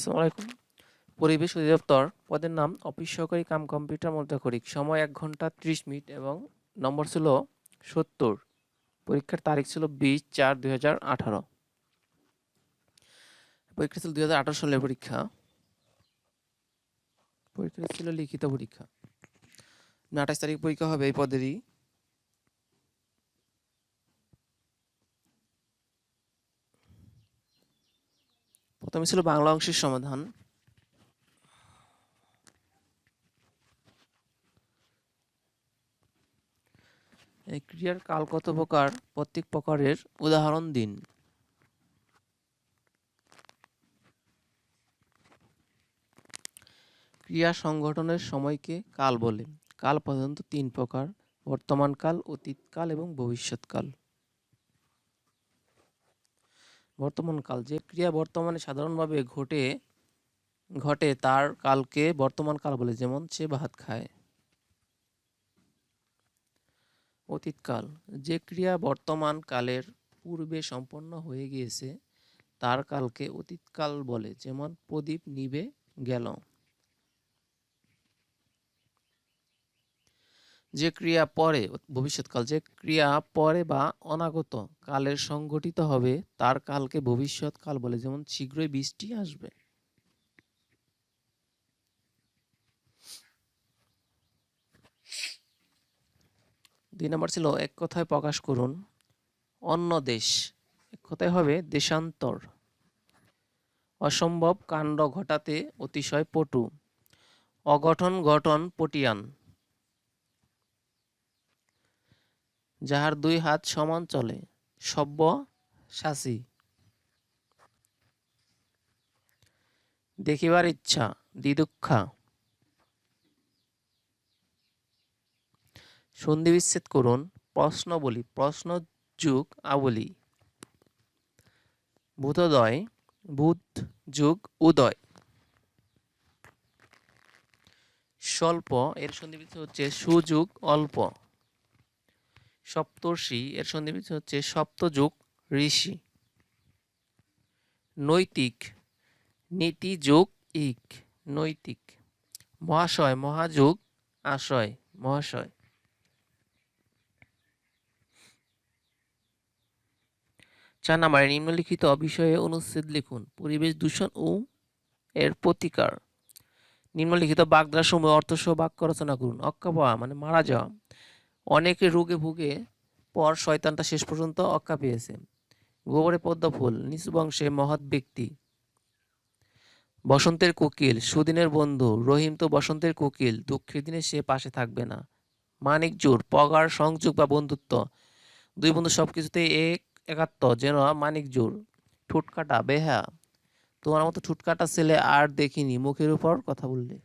আসসালামু আলাইকুম। পরিবেশ অধিদপ্তর পদের নাম অফিস সহকারী কাম কম্পিউটার মধ্যকরিক সময় এক ঘণ্টা ত্রিশ মিনিট এবং নম্বর ছিল সত্তর। পরীক্ষার তারিখ ছিল বিশ চার দুই হাজার আঠারো। পরীক্ষা ছিল দুই হাজার আঠারো সালের পরীক্ষা। পরীক্ষা ছিল লিখিত পরীক্ষা। আঠাশ তারিখ পরীক্ষা হবে এই পদেরই। প্রথমে ছিল বাংলা অংশের সমাধান। এই ক্রিয়ার কাল কত প্রকার? প্রত্যেক প্রকারের উদাহরণ দিন। ক্রিয়া সংগঠনের সময়কে কাল বলে। কাল পর্যন্ত তিন প্রকার, বর্তমান কাল অতীতকাল এবং ভবিষ্যৎকাল বর্তমান কাল, যে ক্রিয়া বর্তমানে সাধারণভাবে ঘটে ঘটে তার কালকে বর্তমান কাল বলে, যেমন সে ভাত খায়। অতীতকাল, যে ক্রিয়া বর্তমান কালের পূর্বে সম্পন্ন হয়ে গিয়েছে, তার কালকে অতীতকাল বলে, যেমন প্রদীপ নিবে গেল। যে ক্রিয়া পরে, ভবিষ্যৎকাল যে ক্রিয়া পরে বা অনাগত কালের সংঘটিত হবে, তার কালকে ভবিষ্যৎকাল বলে, যেমন শীঘ্রই বৃষ্টি আসবে। দুই নম্বর ছিল, এক কথায় প্রকাশ করুন, অন্য দেশ, এক কথায় হবে দেশান্তর। অসম্ভব কাণ্ড ঘটাতে অতিশয় পটু। অগঠন গঠন পটিয়ান। যাহার দুই হাত সমান চলে, সব্য শাসি দেখিবার ইচ্ছা দিদুক্ষা সন্ধি বিচ্ছেদ করুন, প্রশ্ন বলি, প্রশ্ন যুগ আবলি। ভূতদয় ভূত যুগ উদয়। স্বল্প, এর সন্ধি হচ্ছে সুযুগ অল্প। সপ্তর্ষি, এর সন্ধিবিচ্ছেদ হচ্ছে সপ্তযুগ ঋষি। নৈতিক নীতি যোগ ইক, নৈতিক। মহাশয়, মহাযুগ আশয়, মহাশয়। চার নাম্বারে নিম্নলিখিত বিষয়ে অনুচ্ছেদ লিখুন। পরিবেশ দূষণ ও এর প্রতিকার। নিম্নলিখিত বাগধারা সময় অর্থসহ বাক্য রচনা করুন। অক্কা পাওয়া মানে মারা যাওয়া। অনেকে রোগে ভুগে পর শয়তানটা শেষ পর্যন্ত অক্কা পেয়েছে। গোবরে পদ্ম ফুল, নিচু বংশে মহৎ ব্যক্তি। বসন্তের কোকিল, সুদিনের বন্ধু, রহিম তো বসন্তের কোকিল, দুঃখের দিনে সে পাশে থাকবে না। মানিক জোর, পগার, সংযোগ বা বন্ধুত্ব। দুই বন্ধু সবকিছুতে এক, একাত্ম, যেন মানিক জোর। ঠুটকাটা বেহা। তোমার মতো ঠুটকাটা ছেলে আর দেখিনি, মুখের উপর কথা বললে।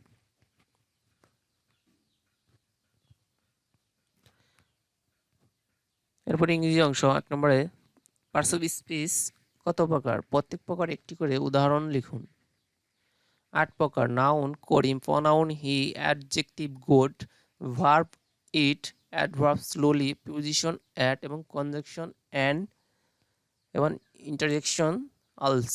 এরপর ইংরেজি অংশ এক নম্বরে পার্টস অফ স্পিচ কত প্রকার? প্রত্যেক প্রকার একটি করে উদাহরণ লিখুন। আট প্রকার noun Karim pronoun he adjective good verb eat adverb slowly position at এবং কনজেকশন অ্যান্ড এবং ইন্টারজেকশন আলস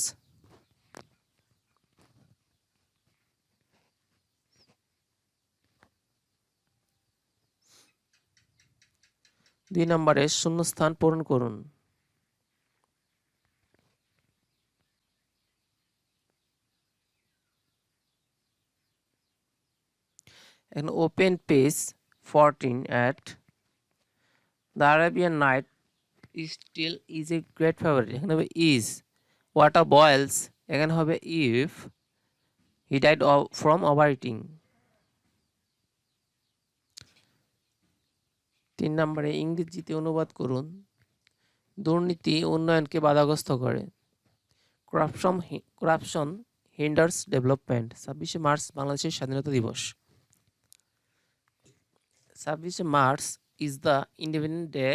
দুই নম্বরে শূন্যস্থান পূরণ করুন। এখন open page fourteen at the Arabian night is still is a great favourite এখানে হবে ইজ ওয়াটার বয়েলস এখানে হবে if he died from over eating তিন নম্বরে ইংরেজিতে অনুবাদ করুন। দুর্নীতি উন্নয়নকে বাধাগ্রস্ত করে। করাপশন করাপশন হিন্ডার্স ডেভেলপমেন্ট ছাব্বিশে মার্চ বাংলাদেশের স্বাধীনতা দিবস। ছাব্বিশে March is the independent day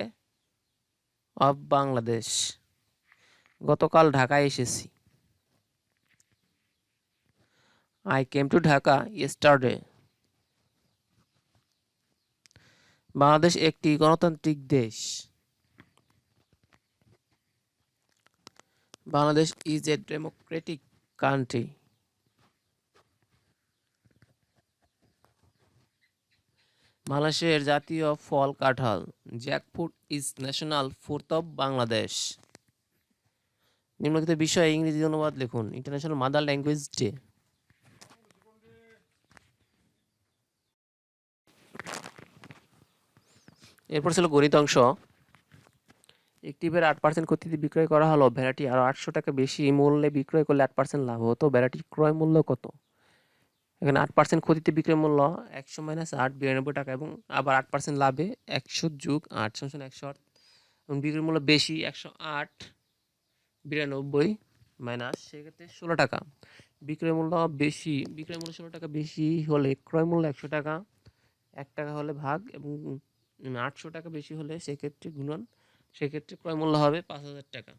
of Bangladesh গতকাল ঢাকায় এসেছি। I came to Dhaka yesterday Bangladesh একটি গণতান্ত্রিক দেশ। Bangladesh is a democratic country মালয়েশিয়ার জাতীয় ফল কাঁঠাল jackfruit is national food of Bangladesh নিম্নলিখিত বিষয়ে ইংরেজি অনুবাদ লিখুন। ইন্টারন্যাশনাল মাদার ল্যাঙ্গুয়েজ ডে এরপর ছিল গণিত অংশ। একটি ভেড়া আট পার্সেন্ট ক্ষতিতে বিক্রয় করা হলো, ভেড়াটি আরও আটশো টাকা বেশি মূল্যে বিক্রয় করলে আট পার্সেন্ট লাভ হতো। ভেড়াটির ক্রয় মূল্য কত? এখানে আট পার্সেন্ট ক্ষতিতে বিক্রয় মূল্য একশো মাইনাস আট বিরানব্বই টাকা এবং আবার আট পার্সেন্ট লাভে একশো যুগ আট সমান একশো আট। এবং বিক্রয় মূল্য বেশি একশো আট বিরানব্বই মাইনাস সেক্ষেত্রে ষোলো টাকা। বিক্রয় মূল্য বেশি, বিক্রয় মূল্য ষোলো টাকা বেশি হলে ক্রয় মূল্য একশো টাকা, এক টাকা হলে ভাগ এবং আটশো টাকা বেশি হলে সেক্ষেত্রে গুণন, সেক্ষেত্রে ক্রয় মূল্য হবে পাঁচ হাজার টাকা।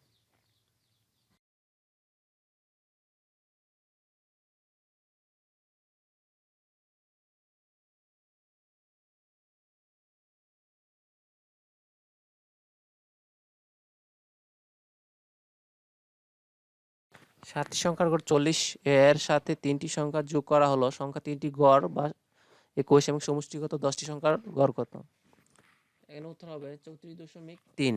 সাতটি সংখ্যার গড় চল্লিশ, এর সাথে তিনটি সংখ্যা যোগ করা হলো। সংখ্যা তিনটি গড় বা একুশ এবং সমষ্টিগত দশটি সংখ্যার গড় কত? এখানে উত্তর হবে। চৌত্রিশ দশমিক তিন।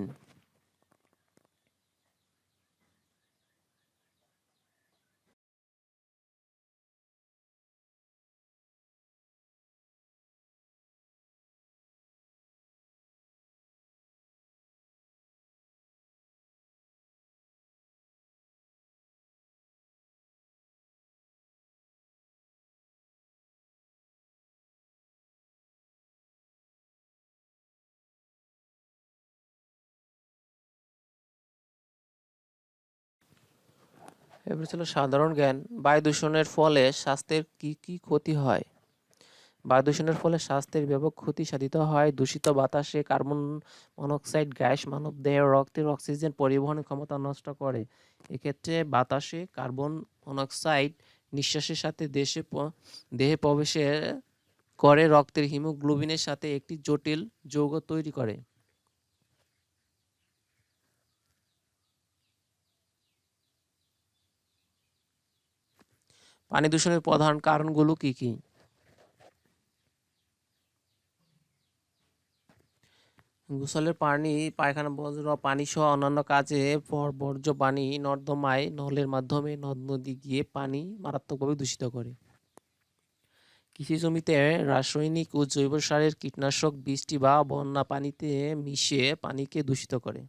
এবার ছিল সাধারণ জ্ঞান। বায়ু দূষণের ফলে স্বাস্থ্যের কি কি ক্ষতি হয়? বায়ু দূষণের ফলে স্বাস্থ্যের ব্যাপক ক্ষতি সাধিত হয়। দূষিত বাতাসে কার্বন মনোক্সাইড, গ্যাস, মানব দেহের রক্তের অক্সিজেন পরিবহনের ক্ষমতা নষ্ট করে। এক্ষেত্রে বাতাসে কার্বন মনোক্সাইড নিঃশ্বাসের সাথে দেশে দেহে প্রবেশে করে, রক্তের হিমোগ্লোবিনের সাথে একটি জটিল যৌগ তৈরি করে। পানি দূষণের প্রধান কারণগুলো কি কি? গোসলের পানি, পায়খানা বজ্র পানি সহ অন্যান্য কাজে বর্জ্য পানি নর্দমায়, নলের মাধ্যমে নদ, নদী গিয়ে পানি মারাত্মকভাবে দূষিত করে। কৃষি জমিতে রাসায়নিক ও জৈব সারের কীটনাশক, বৃষ্টি বা বন্যা পানিতে মিশে পানিকে দূষিত করে।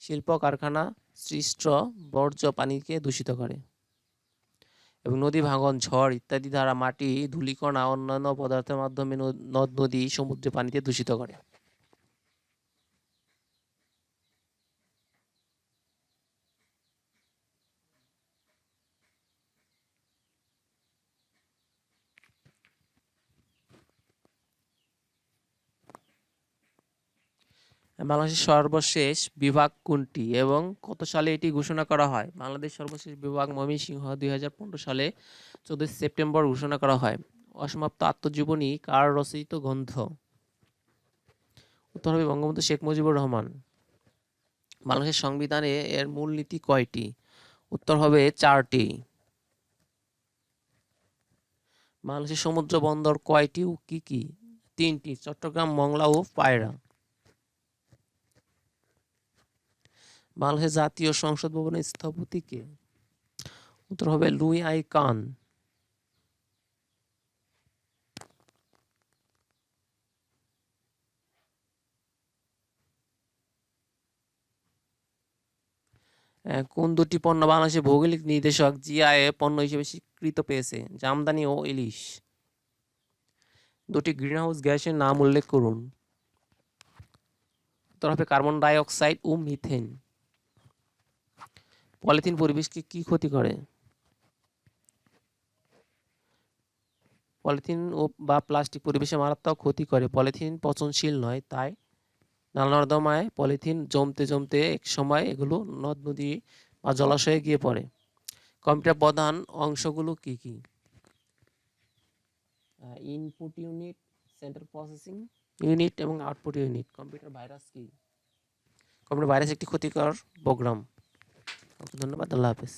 শিল্প কারখানা সৃষ্ট বর্জ্য পানিকে দূষিত করে। এবং নদী ভাঙন, ঝড় ইত্যাদি দ্বারা মাটি, ধূলিকণা, অন্যান্য পদার্থের মাধ্যমে নদ, নদী, সমুদ্রে পানিতে দূষিত করে। বাংলাদেশের সর্বশেষ বিভাগ কোনটি এবং কত সালে এটি ঘোষণা করা হয়? বাংলাদেশ সর্বশেষ বিভাগ ময়মনসিংহ দুই হাজার পনেরো সালে চোদ্দই সেপ্টেম্বর ঘোষণা করা হয়। অসমাপ্ত আত্মজীবনী কার রচিত গ্রন্থ? উত্তর হবে বঙ্গবন্ধু শেখ মুজিবুর রহমান। বাংলাদেশের সংবিধানে এর মূলনীতি কয়টি? উত্তর হবে চারটি। বাংলাদেশের সমুদ্র বন্দর কয়টি ও কি কি? তিনটি, চট্টগ্রাম, মংলা ও পায়রা। বাংলাদেশের জাতীয় সংসদ ভবনের স্থপতি কে উত্তর হবে লুই আই কান। কোন দুটি পণ্য বাংলাদেশের ভৌগোলিক নির্দেশক জিআইএ পণ্য হিসেবে স্বীকৃত পেয়েছে? জামদানি ও ইলিশ। দুটি গ্রিনহাউস গ্যাসের নাম উল্লেখ করুন। উত্তর হবে কার্বন ডাই অক্সাইড ও মিথেন। পলিথিন পরিবেশকে কি ক্ষতি করে? পলিথিন ও বা প্লাস্টিক পরিবেশে মারাত্মক ক্ষতি করে। পলিথিন পচনশীল নয়, তাই নালা নর্দমায় পলিথিন জমতে জমতে এক সময় এগুলো নদ, নদী বা জলাশয়ে গিয়ে পড়ে। কম্পিউটার প্রধান অংশগুলো কি কি? Input unit central processing unit এবং আউটপুট ইউনিট কম্পিউটার ভাইরাস কি? কম্পিউটার ভাইরাস একটি ক্ষতিকর program ধন্যবাদ আল্লাহ হাফেজ